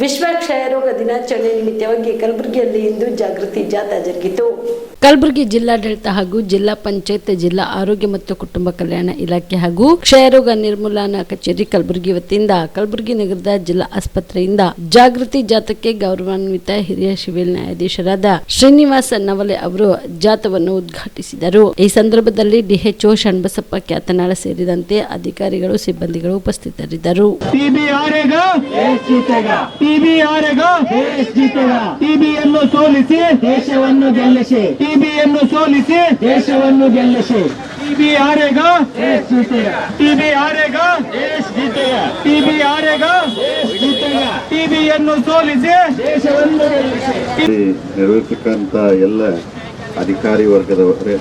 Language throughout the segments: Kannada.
ವಿಶ್ವ ಕ್ಷಯ ರೋಗ ದಿನಾಚರಣೆ ನಿಮಿತ್ತವಾಗಿ ಕಲಬುರಗಿಯಲ್ಲಿ ಇಂದು ಜಾಗೃತಿ ಜಾಥಾ ಜರುಗಿತು. ಕಲಬುರಗಿ ಜಿಲ್ಲಾಡಳಿತ ಹಾಗೂ ಜಿಲ್ಲಾ ಪಂಚಾಯತ್ ಜಿಲ್ಲಾ ಆರೋಗ್ಯ ಮತ್ತು ಕುಟುಂಬ ಕಲ್ಯಾಣ ಇಲಾಖೆ ಹಾಗೂ ಕ್ಷಯರೋಗ ನಿರ್ಮೂಲನಾ ಕಚೇರಿ ಕಲಬುರಗಿ ವತಿಯಿಂದ ಕಲಬುರಗಿ ನಗರದ ಜಿಲ್ಲಾ ಆಸ್ಪತ್ರೆಯಿಂದ ಜಾಗೃತಿ ಜಾಥಾಕ್ಕೆ ಗೌರವಾನ್ವಿತ ಹಿರಿಯ ಸಿವಿಲ್ ನ್ಯಾಯಾಧೀಶರಾದ ಶ್ರೀನಿವಾಸ ನವಲೆ ಅವರು ಜಾಥವನ್ನು ಉದ್ಘಾಟಿಸಿದರು. ಈ ಸಂದರ್ಭದಲ್ಲಿ ಡಿಎಚ್ಒ ಶಣ್ಬಸಪ್ಪ ಖ್ಯಾತನಾಳ ಸೇರಿದಂತೆ ಅಧಿಕಾರಿಗಳು ಸಿಬ್ಬಂದಿಗಳು ಉಪಸ್ಥಿತರಿದ್ದರು. ಟಿಬಿಯಾರೆಗೂ ದೇಶ ಟಿಬಿಯನ್ನು ಸೋಲಿಸಿ ದೇಶವನ್ನು ಗೆಲ್ಲಿಸಿ. ಟಿಬಿಯನ್ನು ಸೋಲಿಸಿ ದೇಶವನ್ನು ಗೆಲ್ಲಿಸಿ. ಟಿಬಿ ಆರೆಗ ಟಿಬಿ ಆರೆಗ ಟಿಬಿ ಆರೆಗ ಟಿಬಿಯನ್ನು ಸೋಲಿಸಿ ದೇಶವನ್ನು ಗೆಲ್ಲಿಸಿ. ಎಲ್ಲ ಅಧಿಕಾರಿ ವರ್ಗದವರೇ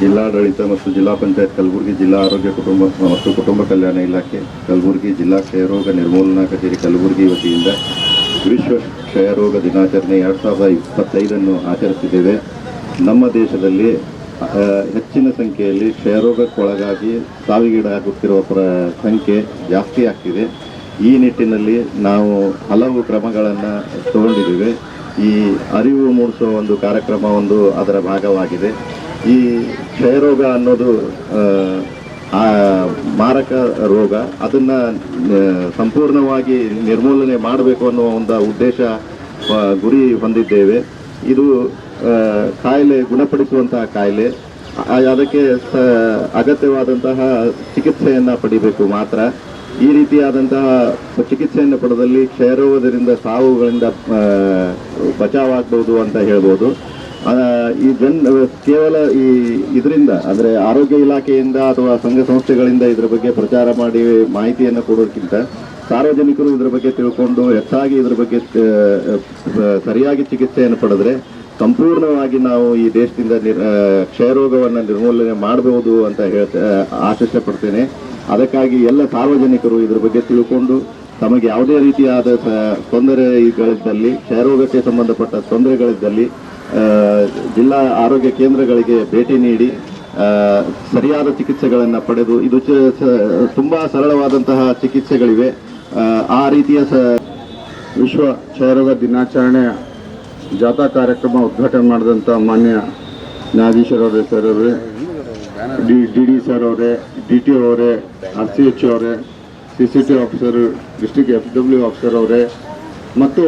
ಜಿಲ್ಲಾಡಳಿತ ಮತ್ತು ಜಿಲ್ಲಾ ಪಂಚಾಯತ್ ಕಲಬುರಗಿ ಜಿಲ್ಲಾ ಆರೋಗ್ಯ ಕುಟುಂಬ ಮತ್ತು ಕುಟುಂಬ ಕಲ್ಯಾಣ ಇಲಾಖೆ, ಕಲಬುರಗಿ ಜಿಲ್ಲಾ ಕ್ಷಯರೋಗ ನಿರ್ಮೂಲನಾ ಕಚೇರಿ ಕಲಬುರಗಿ ವತಿಯಿಂದ ವಿಶ್ವ ಕ್ಷಯರೋಗ ದಿನಾಚರಣೆ ಎರಡು ಸಾವಿರದ ಇಪ್ಪತ್ತೈದನ್ನು ಆಚರಿಸಿದ್ದೇವೆ. ನಮ್ಮ ದೇಶದಲ್ಲಿ ಹೆಚ್ಚಿನ ಸಂಖ್ಯೆಯಲ್ಲಿ ಕ್ಷಯರೋಗಕ್ಕೊಳಗಾಗಿ ಸಾವಿಗೀಡಾಗುತ್ತಿರುವ ಪ್ರ, ಸಂಖ್ಯೆ ಜಾಸ್ತಿ ಆಗ್ತಿದೆ. ಈ ನಿಟ್ಟಿನಲ್ಲಿ ನಾವು ಹಲವು ಕ್ರಮಗಳನ್ನು ತಗೊಂಡಿದ್ದೇವೆ. ಈ ಅರಿವು ಮೂಡಿಸುವ ಒಂದು ಕಾರ್ಯಕ್ರಮ ಒಂದು ಅದರ ಭಾಗವಾಗಿದೆ. ಈ ಕ್ಷಯರೋಗ ಅನ್ನೋದು ಆ, ಆ ಮಾರಕ ರೋಗ ಅದನ್ನು ಸಂಪೂರ್ಣವಾಗಿ ನಿರ್ಮೂಲನೆ ಮಾಡಬೇಕು ಅನ್ನುವ ಒಂದು ಉದ್ದೇಶ ಗುರಿ ಹೊಂದಿದ್ದೇವೆ. ಇದು ಕಾಯಿಲೆ ಗುಣಪಡಿಸುವಂತಹ ಕಾಯಿಲೆ. ಅದಕ್ಕೆ ಸ ಅಗತ್ಯವಾದಂತಹ ಚಿಕಿತ್ಸೆಯನ್ನು ಪಡಿಬೇಕು ಮಾತ್ರ. ಈ ರೀತಿಯಾದಂತಹ ಚಿಕಿತ್ಸೆಯನ್ನು ಪಡೆದಲ್ಲಿ ಕ್ಷಯರೋಗದಿಂದ ಸಾವುಗಳಿಂದ ಬಚಾವಾಗ್ಬೋದು ಅಂತ ಹೇಳ್ಬೋದು. ಈ ಜನ್ ಕೇವಲ ಈ ಇದರಿಂದ, ಅಂದರೆ ಆರೋಗ್ಯ ಇಲಾಖೆಯಿಂದ ಅಥವಾ ಸಂಘ ಸಂಸ್ಥೆಗಳಿಂದ ಇದರ ಬಗ್ಗೆ ಪ್ರಚಾರ ಮಾಡಿ ಮಾಹಿತಿಯನ್ನು ಕೊಡೋದಕ್ಕಿಂತ ಸಾರ್ವಜನಿಕರು ಇದರ ಬಗ್ಗೆ ತಿಳ್ಕೊಂಡು ಹೆಚ್ಚಾಗಿ ಇದರ ಬಗ್ಗೆ ಸರಿಯಾಗಿ ಚಿಕಿತ್ಸೆಯನ್ನು ಪಡೆದ್ರೆ ಸಂಪೂರ್ಣವಾಗಿ ನಾವು ಈ ದೇಶದಿಂದ ನಿರ್ ಕ್ಷಯರೋಗವನ್ನು ನಿರ್ಮೂಲನೆ ಮಾಡಬಹುದು ಅಂತ ಹೇಳ್ತಾ ಪಡ್ತೇನೆ. ಅದಕ್ಕಾಗಿ ಎಲ್ಲ ಸಾರ್ವಜನಿಕರು ಇದರ ಬಗ್ಗೆ ತಿಳ್ಕೊಂಡು ತಮಗೆ ಯಾವುದೇ ರೀತಿಯಾದ ತೊಂದರೆಗಳಿದ್ದಲ್ಲಿ ಕ್ಷಯರೋಗಕ್ಕೆ ಸಂಬಂಧಪಟ್ಟ ತೊಂದರೆಗಳಿದ್ದಲ್ಲಿ ಜಿಲ್ಲಾ ಆರೋಗ್ಯ ಕೇಂದ್ರಗಳಿಗೆ ಭೇಟಿ ನೀಡಿ ಸರಿಯಾದ ಚಿಕಿತ್ಸೆಗಳನ್ನು ಪಡೆದು ಇದು ತುಂಬಾ ಸರಳವಾದಂತಹ ಚಿಕಿತ್ಸೆಗಳಿವೆ. ಆ, ರೀತಿಯ ಸ ವಿಶ್ವ ಕ್ಷಯರೋಗ ದಿನಾಚರಣೆ ಜಾಥಾ ಕಾರ್ಯಕ್ರಮ ಉದ್ಘಾಟನೆ ಮಾಡಿದಂಥ ಮಾನ್ಯ ನ್ಯಾಯಾಧೀಶರವರೇ ಸರ್ ಅವರೇ ಡಿ ಡಿ ಡಿ ಸರ್ ಅವರೇ ಡಿ ಟಿ ಅವರೇ ಆರ್ ಸಿ ಎಚ್ ಅವರೇ C C T officer district F W officer ಅವರೇ ಮತ್ತು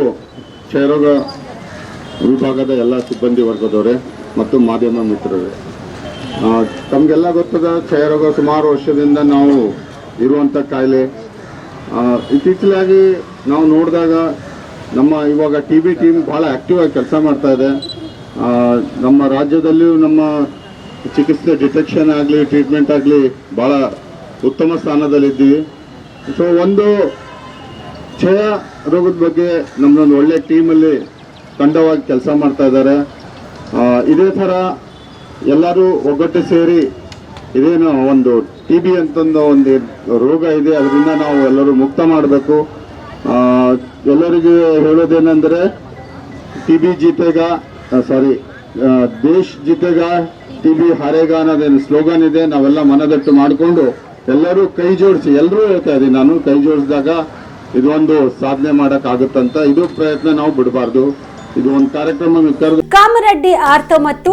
ಕ್ಷಯರೋಗ ವಿಭಾಗದ ಎಲ್ಲ ಸಿಬ್ಬಂದಿ ವರ್ಗದವರೇ ಮತ್ತು ಮಾಧ್ಯಮ ಮಿತ್ರರೇ. ತಮಗೆಲ್ಲ ಗೊತ್ತದ, ಕ್ಷಯರೋಗ ಸುಮಾರು ವರ್ಷದಿಂದ ನಾವು ಇರುವಂಥ ಕಾಯಿಲೆ. ಇತ್ತೀಚಲಾಗಿ ನಾವು ನೋಡಿದಾಗ ನಮ್ಮ ಇವಾಗ ಟಿ ಬಿ ಟೀಮ್ ಭಾಳ ಆ್ಯಕ್ಟಿವ್ ಆಗಿ ಕೆಲಸ ಮಾಡ್ತಾ ಇದೆ. ನಮ್ಮ ರಾಜ್ಯದಲ್ಲಿಯೂ ನಮ್ಮ ಚಿಕಿತ್ಸೆ ಡಿಟೆಕ್ಷನ್ ಆಗಲಿ, ಟ್ರೀಟ್ಮೆಂಟ್ ಆಗಲಿ ಭಾಳ ಉತ್ತಮ ಸ್ಥಾನದಲ್ಲಿದ್ದೀವಿ. ಸೊ ಒಂದು ಕ್ಷಯ ರೋಗದ ಬಗ್ಗೆ ನಮ್ಮದೊಂದು ಒಳ್ಳೆ ಟೀಮಲ್ಲಿ ತಂಡವಾಗಿ ಕೆಲಸ ಮಾಡ್ತಾ ಇದ್ದಾರೆ. ಇದೇ ಥರ ಎಲ್ಲರೂ ಒಗ್ಗಟ್ಟು ಸೇರಿ ಇದೇನು ಒಂದು ಟಿ ಬಿ ಅಂತಂದು ಒಂದು ರೋಗ ಇದೆ, ಅದರಿಂದ ನಾವು ಎಲ್ಲರೂ ಮುಕ್ತ ಮಾಡಬೇಕು. ಎಲ್ಲರಿಗೂ ಹೇಳೋದೇನೆಂದರೆ ಟಿ ಬಿ ಜೀತೆಗ ಸಾರಿ ದೇಶ್ ಜೀತೆಗ ಟಿ ಬಿ ಹಾರೇಗ ಅನ್ನೋದೇನು ಸ್ಲೋಗನ್ ಇದೆ, ನಾವೆಲ್ಲ ಮನದಟ್ಟು ಮಾಡಿಕೊಂಡು ಎಲ್ಲರೂ ಕೈ ಜೋಡಿಸಿ, ಎಲ್ಲರೂ ಹೇಳ್ತಾ ಇದ್ದೀನಿ ನಾನು ಕೈ ಜೋಡಿಸಿದಾಗ ಇದೊಂದು ಸಾಧನೆ ಮಾಡೋಕ್ಕಾಗುತ್ತಂತ, ಇದು ಪ್ರಯತ್ನ ನಾವು ಬಿಡಬಾರ್ದು. ಇದು ಒಂದು ಕಾರ್ಯಕ್ರಮ ಕಾಮರೆಡ್ಡಿ ಆರ್ಥೋ ಮತ್ತು